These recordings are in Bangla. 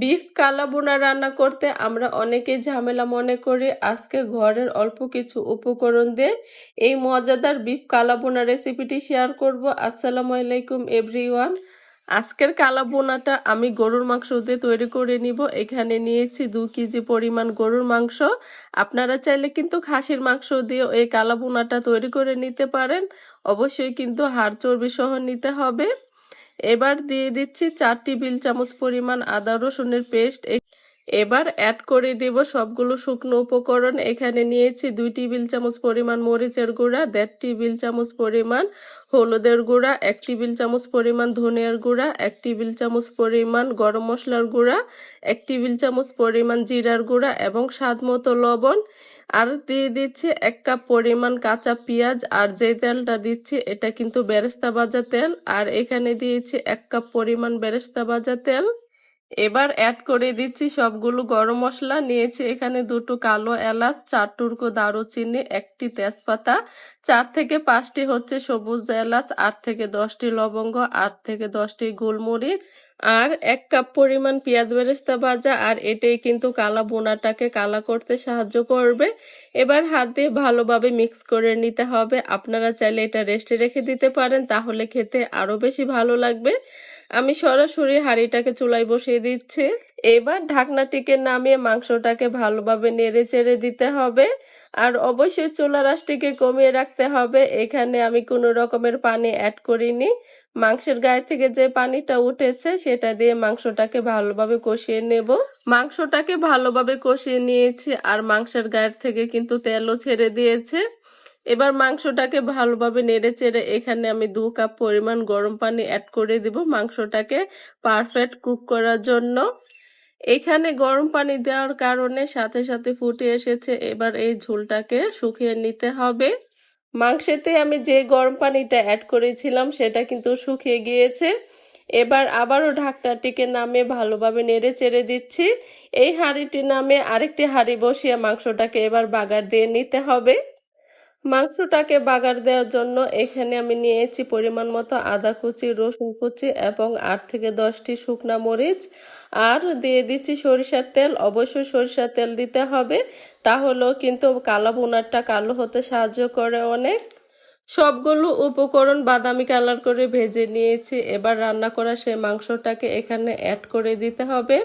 বিফ কালা বোনা রান্না করতে আমরা অনেকেই ঝামেলা মনে করি। আজকে ঘরের অল্প কিছু উপকরণ দিয়ে এই মজাদার বিফ কালা বোনা রেসিপিটি শেয়ার করব। আসসালামু আলাইকুম এভরিওয়ান আজকের কালা বোনাটা আমি গরুর মাংস দিয়ে তৈরি করে নিব। এখানে নিয়েছি দু কেজি পরিমাণ গরুর মাংস। আপনারা চাইলে কিন্তু খাসির মাংস দিয়েও এই কালা বোনাটা তৈরি করে নিতে পারেন। অবশ্যই কিন্তু হাড় চর্বি সহ নিতে হবে। এবার দিয়ে দিচ্ছি চার টেবিল চামচ পরিমাণ আদা রসুনের পেস্ট। এবার অ্যাড করে দেব সবগুলো শুকনো উপকরণ। এখানে নিয়েছি দুই টেবিল চামচ পরিমাণ মরিচের গুঁড়া, দেড় টেবিল চামচ পরিমাণ হলুদের গুঁড়া, এক টেবিল চামচ পরিমাণ ধনিয়ার গুঁড়া, এক টেবিল চামচ পরিমাণ গরম মশলার গুঁড়া, এক টেবিল চামচ পরিমাণ জিরার গুঁড়া এবং স্বাদ মতো লবণ। আর দিয়ে দিচ্ছি এক কাপ পরিমাণ কাঁচা পেঁয়াজ, আর যে তেলটা দিচ্ছি এটা কিন্তু বেরেস্তা ভাজা তেল। আর এখানে দিয়েছি এক কাপ পরিমাণ বেরেস্তা ভাজা তেল। এবার অ্যাড করে দিচ্ছি সবগুলো গরম মশলা। নিয়েছি এখানে দুটো কালো এলাচ, চার টুকরো দারুচিনি, একটি তেজপাতা। চার থেকে পাঁচটি হচ্ছে সবুজ এলাচ, আট থেকে দশটি লবঙ্গ, আট থেকে দশটি গোলমরিচ আর এক কাপ পরিমাণ পেঁয়াজ বেরেস্তা ভাজা। আর এটাই কিন্তু কালা বোনাটাকে কালা করতে সাহায্য করবে। এবার হাত দিয়ে ভালোভাবে মিক্স করে নিতে হবে। আপনারা চাইলে এটা রেস্টে রেখে দিতে পারেন, তাহলে খেতে আরও বেশি ভালো লাগবে। আমি সরাসরি হাঁড়িটাকে চুলায় বসিয়ে দিচ্ছি। এবার ঢাকনাটিকে নামিয়ে মাংসটাকে ভালোভাবে নেড়ে চেড়ে দিতে হবে। আর অবশ্যই চুলা রাসটিকে কমিয়ে রাখতে হবে। এখানে আমি কোনো রকমের পানি অ্যাড করিনি। মাংসের গায়ে থেকে যে পানিটা উঠেছে, সেটা দিয়ে মাংসটাকে ভালোভাবে কষিয়ে নেব। মাংসটাকে ভালোভাবে কষিয়ে নিয়েছি, আর মাংসের গায়ের থেকে কিন্তু তেলও ছেড়ে দিয়েছে। এবার মাংসটাকে ভালোভাবে নেড়ে চেড়ে এখানে আমি দু কাপ পরিমাণ গরম পানি অ্যাড করে দিব মাংসটাকে পারফেক্ট কুক করার জন্য। এখানে গরম পানি দেওয়ার কারণে সাথে সাথে ফুটে এসেছে। এবার এই ঝোলটাকে শুকিয়ে নিতে হবে। মাংসেতে আমি যে গরম পানিটা অ্যাড করেছিলাম সেটা কিন্তু শুকিয়ে গিয়েছে। এবার আবারও ঢাকনাটিকে নামে ভালোভাবে নেড়ে চেড়ে দিচ্ছি। এই হাঁড়িটি নামে আরেকটি হাঁড়ি বসিয়ে মাংসটাকে এবার বাগার দিয়ে নিতে হবে। মাংসটাকে বাগার দেওয়ার জন্য এখানে আমি নিয়েছি পরিমাণ মতো আদা কুচি, রসুন কুচি এবং আট থেকে দশটি শুকনা মরিচ। আর দিয়ে দিচ্ছি সরিষার তেল। অবশ্যই সরিষার তেল দিতে হবে। তাহলেও কিন্তু কালো বোনারটা কালো হতে সাহায্য করে অনেক। সবগুলো উপকরণ বাদামি কালার করে ভেজে নিয়েছি। এবার রান্না করা সেই মাংসটাকে এখানে অ্যাড করে দিতে হবে।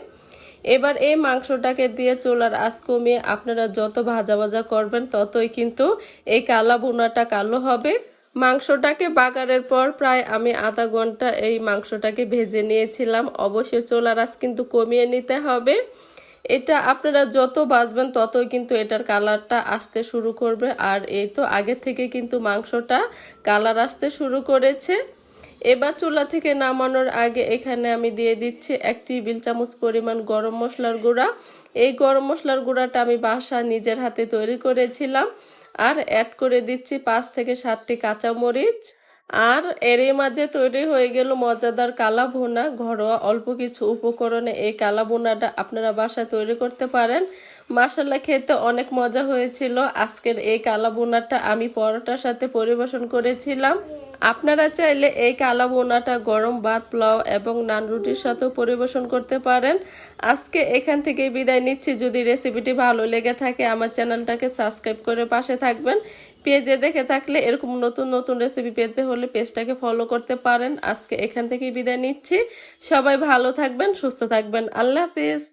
এবার এই মাংসটাকে দিয়ে চুলার আঁচ কমিয়ে আপনারা যত ভাজা ভাজা করবেন ততই কিন্তু এই কালা বোনাটা কালো হবে। মাংসটাকে বাগারের পর প্রায় আমি আধা ঘণ্টা এই মাংসটাকে ভেজে নিয়েছিলাম। অবশ্যই চোলার আঁচ কিন্তু কমিয়ে নিতে হবে। এটা আপনারা যত বাজবেন ততই কিন্তু এটার কালারটা আসতে শুরু করবে। আর এই তো আগে থেকে কিন্তু মাংসটা কালার আসতে শুরু করেছে। এবার চুলা থেকে নামানোর আগে এখানে আমি দিয়ে দিচ্ছি এক টেবিল চামচ পরিমাণ গরম মশলার গুঁড়া। এই গরম মশলার গুঁড়াটা আমি বাসা নিজের হাতে তৈরি করেছিলাম। আর অ্যাড করে দিচ্ছি পাঁচ থেকে সাতটি কাঁচামরিচ। আর এরই মাঝে তৈরি হয়ে গেল মজাদার কালা ভুনা ঘরোয়া অল্প কিছু উপকরণে এই কালা ভুনাটা আপনারা বাসায় তৈরি করতে পারেন। মাসাল্লা খেতে অনেক মজা হয়েছিল। আজকের এই কালা বোনাটা আমি পরোটার সাথে পরিবেশন করেছিলাম। আপনারা চাইলে এই কালা বোনাটা গরম ভাত, পোলাও এবং নান রুটির সাথেও পরিবেশন করতে পারেন। আজকে এখান থেকে বিদায় নিচ্ছি। যদি রেসিপিটি ভালো লেগে থাকে, আমার চ্যানেলটাকে সাবস্ক্রাইব করে পাশে থাকবেন। পেজে দেখে থাকলে এরকম নতুন নতুন রেসিপি পেতে হলে পেজটাকে ফলো করতে পারেন। আজকে এখান থেকে বিদায় নিচ্ছি। সবাই ভালো থাকবেন, সুস্থ থাকবেন। আল্লাহ হাফিজ।